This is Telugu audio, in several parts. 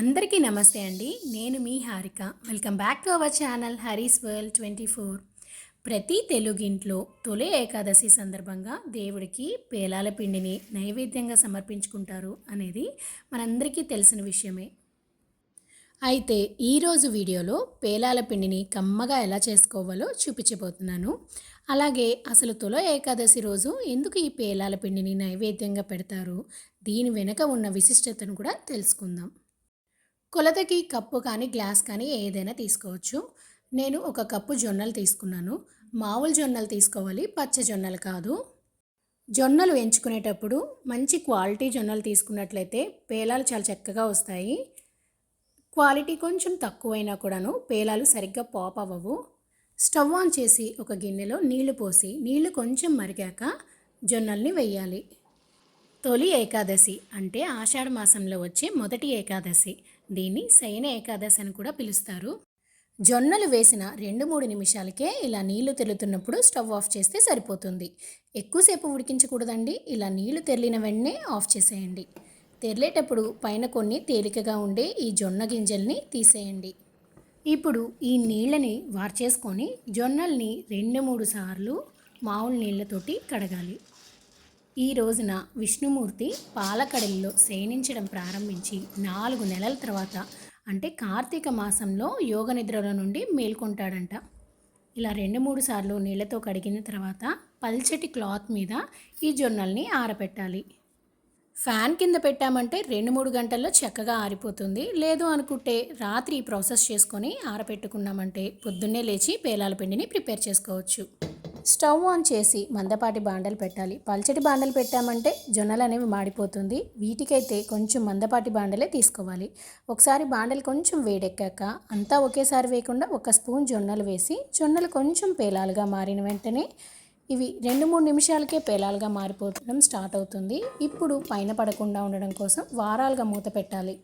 అందరికీ నమస్తే అండి. నేను మీ Harika. Welcome back to our channel Hari's world twenty four. ప్రతి తెలుగింట్లో తొలి ఏకాదశి సందర్భంగా దేవుడికి పేలాల పిండిని నైవేద్యంగా సమర్పించుకుంటారు అనేది మనందరికీ తెలిసిన విషయమే. అయితే ఈరోజు వీడియోలో పేలాల పిండిని కమ్మగా ఎలా చేసుకోవాలో చూపించబోతున్నాను. అలాగే అసలు తొల ఏకాదశి రోజు ఎందుకు ఈ పేలాల పిండిని నైవేద్యంగా పెడతారు? దీని వెనుక ఉన్న విశిష్టతను కూడా తెలుసుకుందాం. కొలతకి కప్పు కానీ గ్లాస్ కానీ ఏదైనా తీసుకోవచ్చు. నేను ఒక కప్పు జొన్నలు తీసుకున్నాను. మామూలు జొన్నలు తీసుకోవాలి పచ్చ జొన్నలు కాదు. జొన్నలు ఎంచుకునేటప్పుడు మంచి క్వాలిటీ జొన్నలు తీసుకున్నట్లయితే పేలాలు చాలా చక్కగా వస్తాయి. క్వాలిటీ కొంచెం తక్కువైనా కూడాను పేలాలు సరిగ్గా పాప్ అవ్వవు. స్టవ్ ఆన్ చేసి ఒక గిన్నెలో నీళ్ళు పోసి నీళ్ళు కొంచెం మరిగాక జొన్నల్ని వెయ్యాలి తొలి ఏకాదశి అంటే ఆషాఢ మాసంలో వచ్చే మొదటి ఏకాదశి. దీన్ని శయన ఏకాదశి అని కూడా పిలుస్తారు. జొన్నలు వేసిన రెండు మూడు నిమిషాలకే ఇలా నీళ్ళు తెరులుతున్నప్పుడు స్టవ్ ఆఫ్ చేస్తే సరిపోతుంది. ఎక్కువసేపు ఉడికించకూడదండి. ఇలా నీళ్ళు తెరిలిన వెంటనే ఆఫ్ చేసేయండి. తెరలేటప్పుడు పైన కొన్ని తేలికగా ఉండే ఈ జొన్న గింజల్ని తీసేయండి. ఇప్పుడు ఈ నీళ్ళని వార్చేసుకొని జొన్నల్ని రెండు మూడు సార్లు మామూలు నీళ్ళతోటి కడగాలి. ఈ రోజున విష్ణుమూర్తి పాలకడలిలో శయనించడం ప్రారంభించి నాలుగు నెలల తర్వాత అంటే కార్తీక మాసంలో యోగ నిద్రల నుండి మేల్కొంటాడంట. ఇలా రెండు మూడు సార్లు నీళ్ళతో కడిగిన తర్వాత పల్చటి క్లాత్ మీద ఈ జొన్నల్ని ఆరబెట్టాలి ఫ్యాన్ కింద పెట్టామంటే రెండు మూడు గంటల్లో చక్కగా ఆరిపోతుంది. లేదు అనుకుంటే రాత్రి ప్రాసెస్ చేసుకొని ఆరబెట్టుకున్నామంటే పొద్దున్నే లేచి పేలాల పిండిని ప్రిపేర్ చేసుకోవచ్చు. స్టవ్ ఆన్ చేసి మందపాటి బాండలు పెట్టాలి. పల్చటి బాండలు పెట్టామంటే జొన్నలు అనేవి మాడిపోతుంది. వీటికైతే కొంచెం మందపాటి బాండలే తీసుకోవాలి. ఒకసారి బాండలు కొంచెం వేడెక్కాక అంతా ఒకేసారి వేయకుండా ఒక స్పూన్ జొన్నలు వేసి జొన్నలు కొంచెం పేలాలుగా మారిన వెంటనే ఇవి రెండు మూడు నిమిషాలకే పేలాలుగా మారిపోవడం స్టార్ట్ అవుతుంది. ఇప్పుడు పైన పడకుండా ఉండడం కోసం వారాలుగా మూత పెట్టాలి.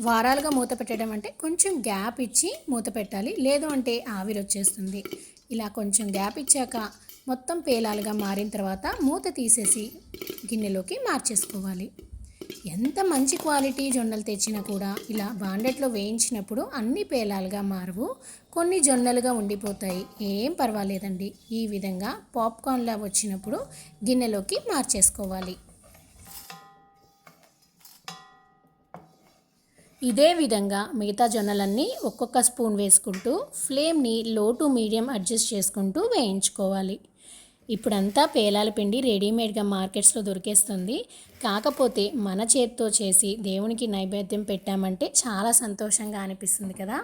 వారాలుగా మూత పెట్టడం అంటే కొంచెం గ్యాప్ ఇచ్చి మూత పెట్టాలి. లేదు అంటే ఆవిరి వచ్చేస్తుంది. ఇలా కొంచెం గ్యాప్ ఇచ్చాక మొత్తం పేలాలుగా మారిన తర్వాత మూత తీసేసి గిన్నెలోకి మార్చేసుకోవాలి. ఎంత మంచి క్వాలిటీ జొన్నలు తెచ్చినా కూడా ఇలా బాండెట్లో వేయించినప్పుడు అన్ని పేలాలుగా మారవు. కొన్ని జొన్నలుగా ఉండిపోతాయి. ఏం పర్వాలేదండి. ఈ విధంగా పాప్కార్న్లా వచ్చినప్పుడు గిన్నెలోకి మార్చేసుకోవాలి. ఇదే విధంగా మిగతా జొన్నలన్నీ ఒక్కొక్క స్పూన్ వేసుకుంటూ ఫ్లేమ్ని లో టు మీడియం అడ్జస్ట్ చేసుకుంటూ వేయించుకోవాలి. ఇప్పుడంతా పేలాల పిండి రెడీమేడ్గా మార్కెట్స్లో దొరికేస్తుంది. కాకపోతే మన చేతితో చేసి దేవునికి నైవేద్యం పెట్టామంటే చాలా సంతోషంగా అనిపిస్తుంది కదా.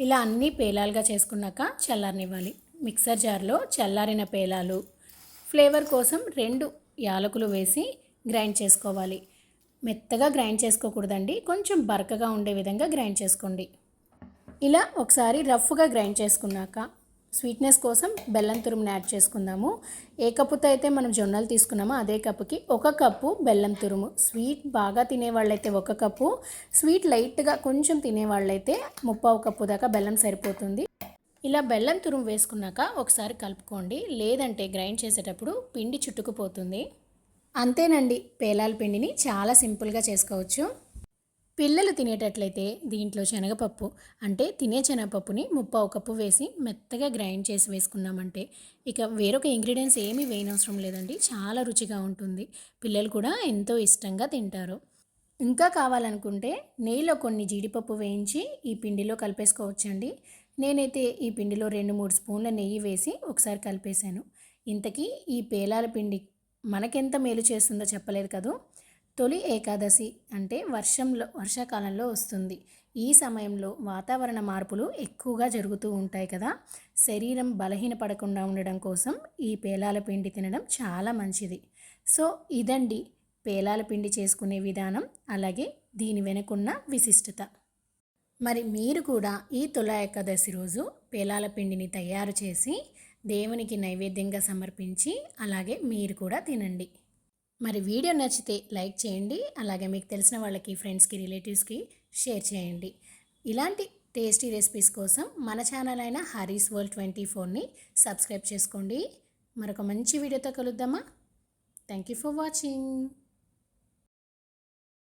ఇలా అన్నీ పేలాలుగా చేసుకున్నాక చల్లారనివ్వాలి. మిక్సర్ జార్లో చల్లారిన పేలాలు ఫ్లేవర్ కోసం రెండు యాలకులు వేసి గ్రైండ్ చేసుకోవాలి. మెత్తగా గ్రైండ్ చేసుకోకూడదండి. కొంచెం బరకగా ఉండే విధంగా గ్రైండ్ చేసుకోండి. ఇలా ఒకసారి రఫ్గా గ్రైండ్ చేసుకున్నాక స్వీట్నెస్ కోసం బెల్లం తురుముని యాడ్ చేసుకుందాము. ఏ కప్పుతో అయితే మనం జొన్నలు తీసుకున్నామో అదే కప్పుకి ఒక కప్పు బెల్లం తురుము. స్వీట్ బాగా తినేవాళ్ళైతే ఒక కప్పు. స్వీట్ లైట్గా కొంచెం తినేవాళ్ళైతే ముప్పావు కప్పు దాకా బెల్లం సరిపోతుంది. ఇలా బెల్లం తురుము వేసుకున్నాక ఒకసారి కలుపుకోండి. లేదంటే గ్రైండ్ చేసేటప్పుడు పిండి చుట్టుకుపోతుంది. అంతేనండి. పేలాల పిండిని చాలా సింపుల్గా చేసుకోవచ్చు. పిల్లలు తినేటట్లయితే దీంట్లో శనగపప్పు అంటే తినే శనగపప్పుని ముప్పావు కప్పు వేసి మెత్తగా గ్రైండ్ చేసి వేసుకున్నామంటే ఇక వేరొక ఇంగ్రీడియంట్స్ ఏమీ వేయనవసరం లేదండి. చాలా రుచిగా ఉంటుంది. పిల్లలు కూడా ఎంతో ఇష్టంగా తింటారు. ఇంకా కావాలనుకుంటే నెయ్యిలో కొన్ని జీడిపప్పు వేయించి ఈ పిండిలో కలిపేసుకోవచ్చండి. నేనైతే ఈ పిండిలో రెండు మూడు స్పూన్ల నెయ్యి వేసి ఒకసారి కలిపేశాను. ఇంతకీ ఈ పేలాల పిండి మనకెంత మేలు చేస్తుందో చెప్పలేదు కదూ? తొలి ఏకాదశి అంటే వర్షంలో వర్షాకాలంలో వస్తుంది. ఈ సమయంలో వాతావరణ మార్పులు ఎక్కువగా జరుగుతూ ఉంటాయి కదా. శరీరం బలహీనపడకుండా ఉండడం కోసం ఈ పేలాల పిండి తినడం చాలా మంచిది. సో ఇదండి పేలాల పిండి చేసుకునే విధానం అలాగే దీని వెనుకున్న విశిష్టత. మరి మీరు కూడా ఈ తుల ఏకాదశి రోజు పేలాల పిండిని తయారు చేసి దేవునికి నైవేద్యంగా సమర్పించి అలాగే మీరు కూడా తినండి. మరి వీడియో నచ్చితే లైక్ చేయండి అలాగే మీకు తెలిసిన వాళ్ళకి ఫ్రెండ్స్కి రిలేటివ్స్కి షేర్ చేయండి. ఇలాంటి టేస్టీ రెసిపీస్ కోసం మన ఛానల్ అయిన హరీస్ వరల్డ్ ట్వంటీ ఫోర్ని సబ్స్క్రైబ్ చేసుకోండి. మరొక మంచి వీడియోతో కలుద్దామా? Thank you for watching.